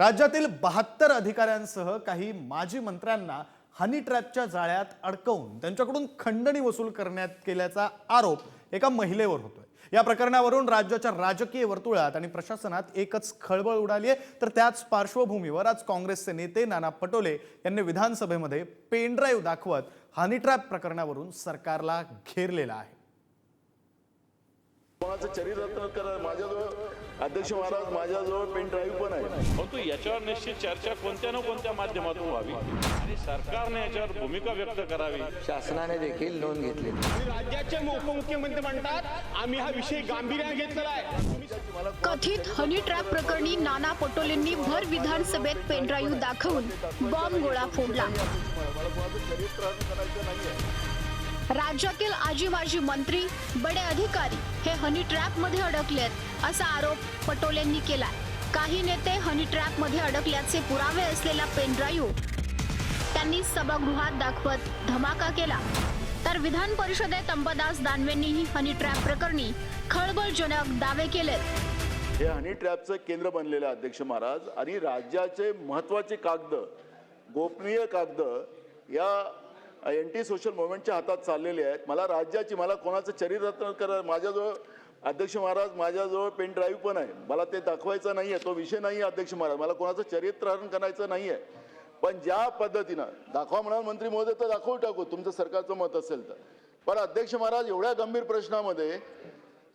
राज्यातील बहात्तर अधिकाऱ्यांसह काही माजी मंत्र्यांना हनी ट्रॅपच्या जाळ्यात अडकवून त्यांच्याकडून खंडणी वसूल करण्यात केल्याचा आरोप एका महिलेवर होतोय. या प्रकरणावरून राज्याच्या राजकीय वर्तुळात आणि प्रशासनात एकच खळबळ उडाली आहे. तर त्याच पार्श्वभूमीवर आज काँग्रेसचे नेते नाना पटोले यांनी विधानसभेमध्ये पेनड्राईव्ह दाखवत हनी ट्रॅप प्रकरणावरून सरकारला घेरलेला आहे. कोणाचं चरित्र करा. माझ्याजवळ अध्यक्ष महाराज माझ्याजवळ पेन ड्राईव्ह पण आहे. परंतु याच्यावर निश्चित चर्चा कोणत्या ना कोणत्या माध्यमातून व्हावी? आणि सरकारने याच्यावर भूमिका व्यक्त करावी. शासनाने देखील नोंद घेतली. राज्याचे उपमुख्यमंत्री म्हणतात आम्ही हा विषय गांभीर्याने घेतलेला आहे. कथित हनी ट्रॅप प्रकरणी नाना पटोलेंनी भर विधानसभेत पेनड्राईव्ह दाखवून बॉम्ब गोळा फोडला. राज्यातील आजी माजी मंत्री बडे अधिकारी हे हनी ट्रॅपमध्ये अडकलेत असा आरोप पटोलेंनी केला काही नेते हनी ट्रॅपमध्ये अडकल्याचे पुरावे असलेला पेनड्राईव्ह त्यांनी सभागृहात दाखवत धमाका केला. तर विधान परिषदेत अंबादास दानवेंनीही हनी ट्रॅप प्रकरणी खळबळजनक दावे केलेत. हे हनी ट्रॅपचं केंद्र बनलेलं अध्यक्ष महाराज. आणि राज्याचे महत्त्वाचे कागद गोपनीय कागद या अँटी सोशल मुवमेंटच्या हातात चाललेले आहेत. मला राज्याची मला कोणाचं चरित्र करा माझ्याजवळ अध्यक्ष महाराज माझ्याजवळ पेन ड्राईव्ह पण आहे. मला ते दाखवायचं नाही आहे तो विषय नाही आहे अध्यक्ष महाराज. मला कोणाचं चरित्रहरण करायचं नाही आहे पण ज्या पद्धतीनं दाखवा म्हणाल मंत्री महोदय तर दाखवू टाकू. तुमचं सरकारचं मत असेल तर. पण अध्यक्ष महाराज एवढ्या गंभीर प्रश्नामध्ये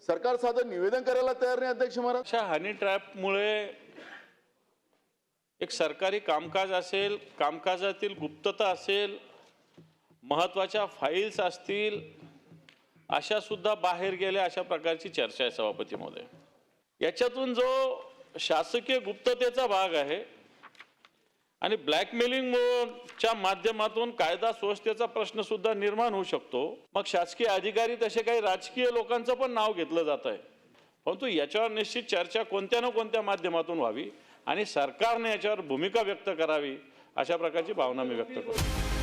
सरकार साधं निवेदन करायला तयार नाही अध्यक्ष महाराज? अशा हनी ट्रॅपमुळे एक सरकारी कामकाज असेल कामकाजातील गुप्तता असेल महत्त्वाच्या फाईल्स असतील अशा सुद्धा बाहेर गेल्या अशा प्रकारची चर्चा आहे सभापती महोदय याच्यातून जो शासकीय गुप्ततेचा भाग आहे आणि ब्लॅकमेलिंगच्या माध्यमातून कायदा सुव्यवस्थेचा प्रश्न सुद्धा निर्माण होऊ शकतो मग शासकीय अधिकारी तसे काही राजकीय लोकांचं पण नाव घेतलं जात आहे. परंतु याच्यावर निश्चित चर्चा कोणत्या ना कोणत्या माध्यमातून व्हावी आणि सरकारने याच्यावर भूमिका व्यक्त करावी अशा प्रकारची भावना मी व्यक्त करतो.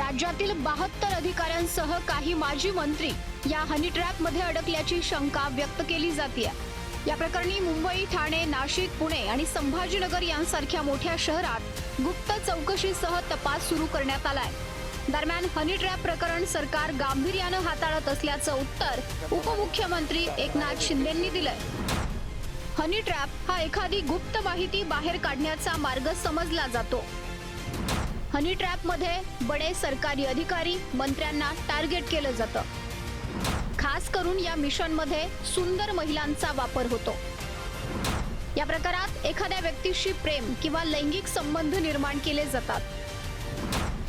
राज्यातील बहात्तर अधिकाऱ्यांसह काही माजी मंत्री या हनी ट्रॅपमध्ये अडकल्याची शंका व्यक्त केली जाते या प्रकरणी मुंबई ठाणे नाशिक पुणे आणि संभाजीनगर यांसारख्या मोठ्या शहरात गुप्त चौकशीसह तपास सुरू करण्यात आलाय. दरम्यान हनी ट्रॅप प्रकरण सरकार गांभीर्यानं हाताळत असल्याचं उत्तर उपमुख्यमंत्री एकनाथ शिंदेंनी दिलंय. हनी ट्रॅप हा एखादी गुप्त माहिती बाहेर काढण्याचा मार्ग समजला जातो. हनी ट्रॅपमध्ये बडे सरकारी अधिकारी मंत्र्यांना टार्गेट केलं जातं. खास करून या मिशनमध्ये सुंदर महिलांचा वापर होतो. या प्रकारात एखाद्या व्यक्तीशी प्रेम किंवा लैंगिक संबंध निर्माण केले जातात.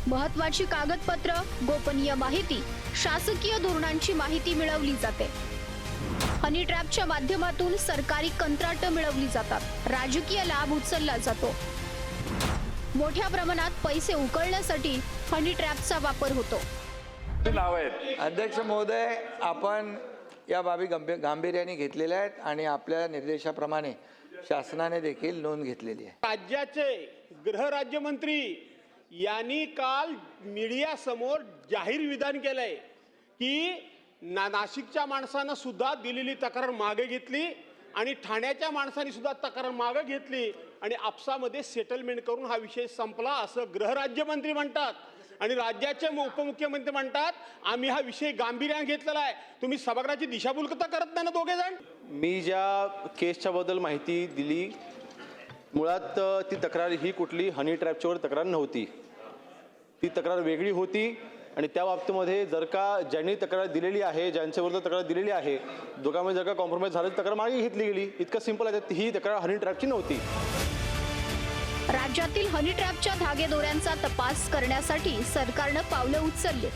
महत्वाची कागदपत्र गोपनीय माहिती शासकीय धोरणांची माहिती मिळवली जाते. हनी ट्रॅपच्या माध्यमातून सरकारी कंत्राट मिळवली जातात. राजकीय लाभ उचलला जातो. मोठ्या प्रमाणात पैसे उकळण्यासाठी हनी ट्रॅपचा वापर होतो. अध्यक्ष महोदय आपण या बाबी गंभीर गांभीर्याने घेतलेल्या आहेत आणि आपल्या निर्देशाप्रमाणे शासनाने देखील नोंद घेतलेली आहे. राज्याचे गृहराज्यमंत्री यांनी काल मीडिया समोर जाहीर विधान केलंय की ना नाशिकच्या माणसानं सुद्धा दिलेली तक्रार मागे घेतली. आणि ठाण्याच्या माणसांनी सुद्धा तक्रार मागं घेतली आणि आपसामध्ये सेटलमेंट करून हा विषय संपला असं गृहराज्यमंत्री म्हणतात. आणि राज्याचे उपमुख्यमंत्री म्हणतात आम्ही हा विषय गांभीर्याने घेतलेला आहे. तुम्ही सभागृहाची दिशाभूल तर करत नाही ना दोघे जण मी ज्या केसच्या बद्दल माहिती दिली मुळात ती तक्रार ही कुठली हनी ट्रॅपच्यावर तक्रार नव्हती. ती तक्रार वेगळी होती. आणि त्या बाबतीमध्ये जर का ज्यांनी तक्रार दिलेली आहे ज्यांच्या तक्रार दिलेली आहे दोघांमध्ये जर का कॉम्प्रोमाइज झालं तर तक्रार मागे घेतली गेली. इतकं सिंपल आहे ही तक्रार हनी ट्रॅपची नव्हती. राज्यातील हनी ट्रॅपच्या धागेदोऱ्यांचा तपास करण्यासाठी सरकारनं पावलं उचलली.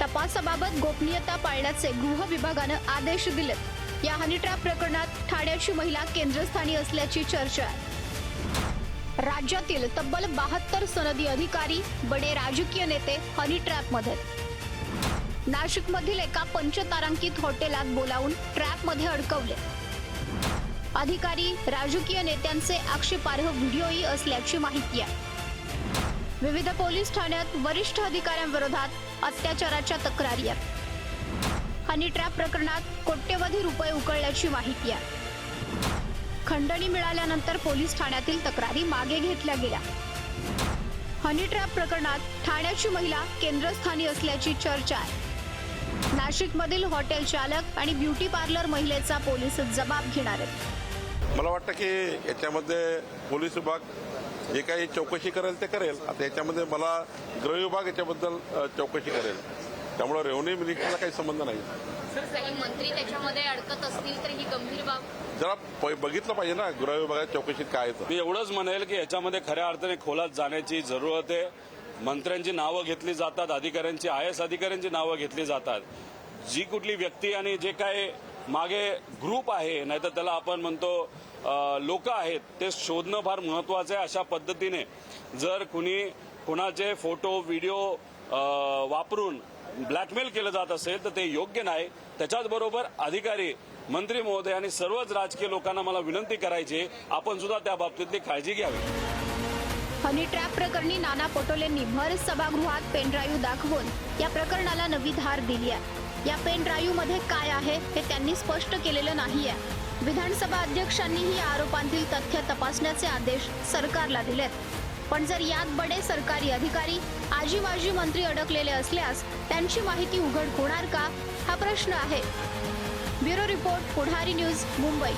तपासाबाबत गोपनीयता पाळण्याचे गृह विभागानं आदेश दिलेत. या हनी ट्रॅप प्रकरणात ठाण्याची महिला केंद्रस्थानी असल्याची चर्चा आहे. राज्यातील तब्बल बहात्तर सनदी अधिकारी बडे राजकीय नेते हनी ट्रॅपमध्ये नाशिक मधील एका पंचतारांकित हॉटेलात बोलावून ट्रॅपमध्ये अडकवले. अधिकारी राजकीय नेत्यांचे आक्षेपार्ह व्हिडिओही असल्याची माहिती आहे. विविध पोलीस ठाण्यात वरिष्ठ अधिकाऱ्यांविरोधात अत्याचाराच्या तक्रारी आहेत. हनी ट्रॅप प्रकरणात कोट्यवधी रुपये उकळल्याची माहिती आहे. खंडणी मिळाल्यानंतर पोलीस ठाण्यातील तक्रारी मागे घेतल्या गेल्या. हनी ट्रॅप प्रकरणात ठाण्याची महिला केंद्रस्थानी असल्याची चर्चा आहे. नाशिकमधील हॉटेल चालक आणि ब्युटी पार्लर महिलेचा पोलीस जबाब घेणार आहेत. मला वाटतं की याच्यामध्ये पोलीस विभाग जे काही चौकशी करेल ते करेल. आता याच्यामध्ये मला गृह विभाग याच्याबद्दल चौकशी करेल. त्यामुळे रेव्हन्यू मिनिस्टरला काही संबंध नाही. काही मंत्री त्याच्यामध्ये अडकत असतील तर ही गंभीर बाब. जरा प- बघितलं पाहिजे ना गृह विभागाच्या चौकशीत काय मी एवढंच म्हणेल की याच्यामध्ये खऱ्या अर्थाने खोलात जाण्याची जरूरत आहे. मंत्र्यांची नावं घेतली जातात अधिकाऱ्यांची आय एस अधिकाऱ्यांची नावं घेतली जातात. जी कुठली व्यक्ती आणि जे काय मागे ग्रुप आहे नाहीतर त्याला आपण म्हणतो लोक आहेत ते शोधणं फार महत्वाचं आहे अशा पद्धतीने. जर कुणी कुणाचे फोटो व्हिडिओ वापरून ब्लॅकमेल केलं जात असेल तर ते योग्य नाही. त्याच्याचबरोबर अधिकारी मंत्री महोदय आणि सर्वच राजकीय लोकांना मला विनंती करायची आपण सुद्धा त्या बाबतीतली काळजी घ्यावी. हनी ट्रॅप प्रकरणी नाना पटोलेंनी भर सभागृहात पेनड्राईव्ह दाखवून या प्रकरणाला नवी धार दिली आहे. या पेन ड्राईव्हमध्ये काय आहे हे त्यांनी स्पष्ट केलेलं नाहीये विधानसभा अध्यक्षांनीही आरोपांतील तथ्य तपासण्याचे आदेश सरकारला दिलेत. पण जर यात बडे सरकारी अधिकारी आजीबाजी मंत्री अडकलेले असल्यास त्यांची माहिती उघड होणार का? हा प्रश्न आहे. Bureau report Pudhari news Mumbai.